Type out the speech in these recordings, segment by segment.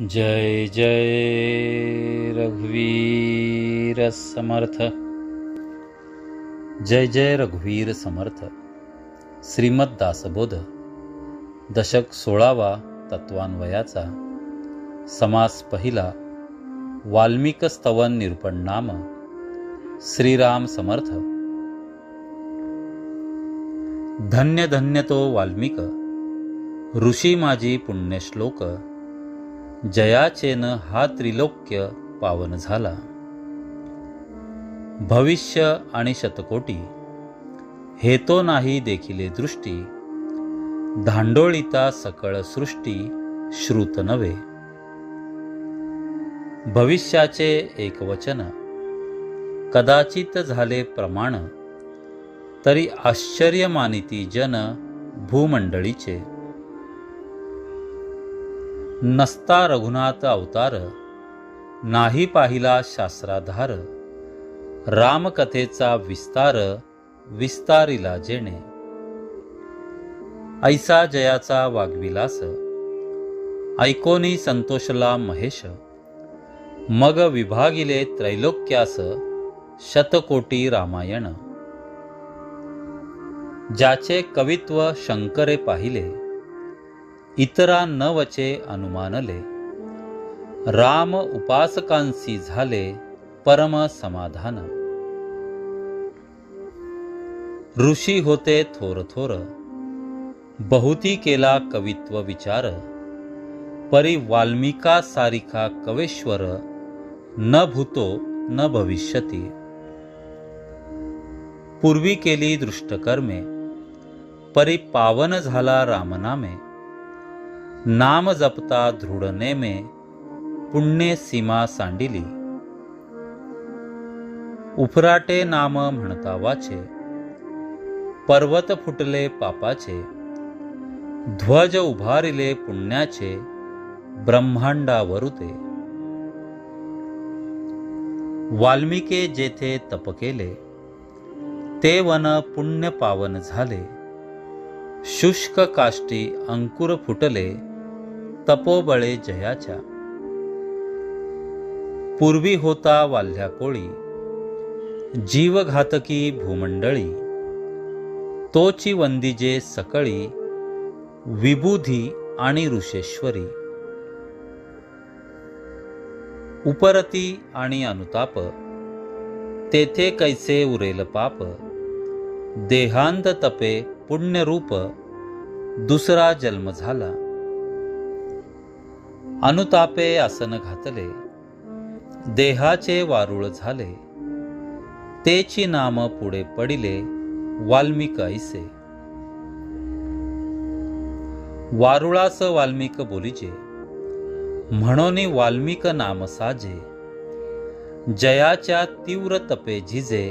जय जय रघुवीर समर्थ। जय जय रघुवीर समर्थ। श्रीमद दासबोध। दशक सोळावा तत्वान्वयाचा। समास पहिला। वाल्मिक स्तवन निरूपण नाम श्रीराम समर्थ। धन्य धन्य तो वाल्मिक। ऋषी माझी पुण्यश्लोक। जयाचेन हा त्रिलोक्य पावन झाला. भविष्य आणि शतकोटी हे तो नाही देखिले दृष्टी धांडोळीता सकळ सृष्टी श्रुत नव्हे. भविष्याचे एक वचन कदाचित झाले प्रमाण तरी आश्चर्य मानिती जन भूमंडळीचे. नसता रघुनाथ अवतार नाही पाहिला शास्त्राधार. रामकथेचा विस्तार विस्तारिला जेणे. ऐसा जयाचा वाग्विलास ऐकोनी संतोषला महेश. मग विभागिले त्रैलोक्यास शतकोटी रामायण. ज्याचे कवित्व शंकरे पाहिले इतरा न वचे अनुमानले. राम उपासकांसी झाले परम समाधान. ऋषी होते थोर थोर. बहुती केला कवित्व विचार. परी वाल्मिका सारिका कवेश्वर. न भूतो न भविष्यती. पूर्वी केली दृष्टकर्मे. परी पावन झाला रामनामे. नाम जपता दृढ नेमे पुण्य सीमा सांडिली. उफराटे नाम म्हणता वाचे पर्वत फुटले पापाचे ध्वज उभारिले पुण्याचे ब्रह्मांडावरुते वाल्मिके जेथे तप केले ते वन पुण्य पावन झाले. शुष्क काष्टी अंकुर फुटले तपोबळे जयाच्या. पूर्वी होता वाल्ह्या कोळी जीवघातकी भूमंडळी तोची वंदिजे सकळी विबुधी आणि ऋषेश्वरी. उपरती आणि अनुताप तेथे कैसे उरेल पाप देहांत तपे पुण्यरूप दुसरा जन्म झाला. अनुतापे आसन घातले. देहाचे वारुळ झाले. तेची नाम पुढे पडिले वाल्मिक ऐसे वारुळास वाल्मिक बोलीचे म्हणून वाल्मिक नाम साजे. जयाच्या तीव्र तपे झिजे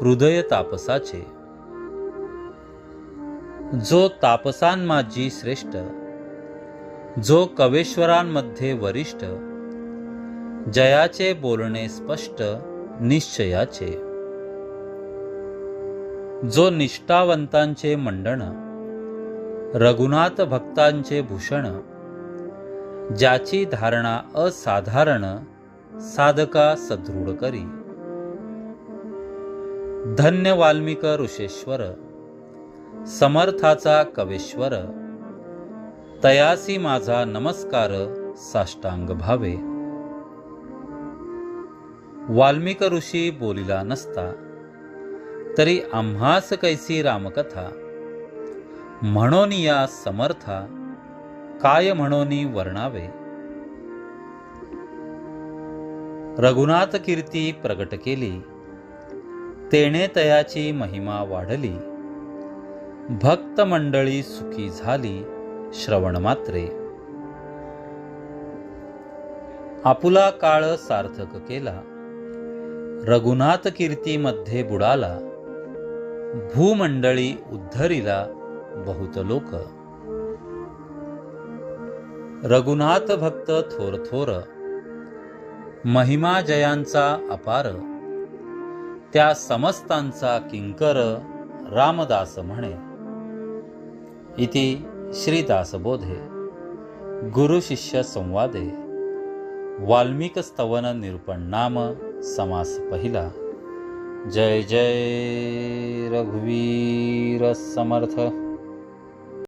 हृदय तापसाचे. जो तापसांमाजी श्रेष्ठ जो कवेश्वरांमध्ये वरिष्ठ जयाचे बोलणे स्पष्ट निश्चयाचे. जो निष्ठावंतांचे मंडण रघुनाथ भक्तांचे भूषण ज्याची धारणा असाधारण साधका सदृढ करी. धन्य वाल्मिक ऋषेश्वर समर्थाचा कवेश्वर तयासी माझा नमस्कार साष्टांग भावे. वाल्मिक ऋषी बोलिला नसता तरी आम्हास कैसी रामकथा? म्हणून या समर्था काय म्हणोनी वर्णावे? रघुनाथ कीर्ती प्रगट केली तेणे तयाची महिमा वाढली भक्त मंडळी सुखी झाली श्रवण मात्रे. आपुला काळ सार्थक केला. रघुनाथ कीर्तीमध्ये बुडाला. भूमंडळी उद्धरिला बहुत लोक. रघुनाथ भक्त थोर थोर. महिमा जयांचा अपार. त्या समस्तांचा किंकर रामदास म्हणे. इति श्रीदासबोधे गुरुशिष्य संवादे वाल्मिक स्तवन निरूपण नाम समास पहिला. जय जय रघुवीर समर्थ।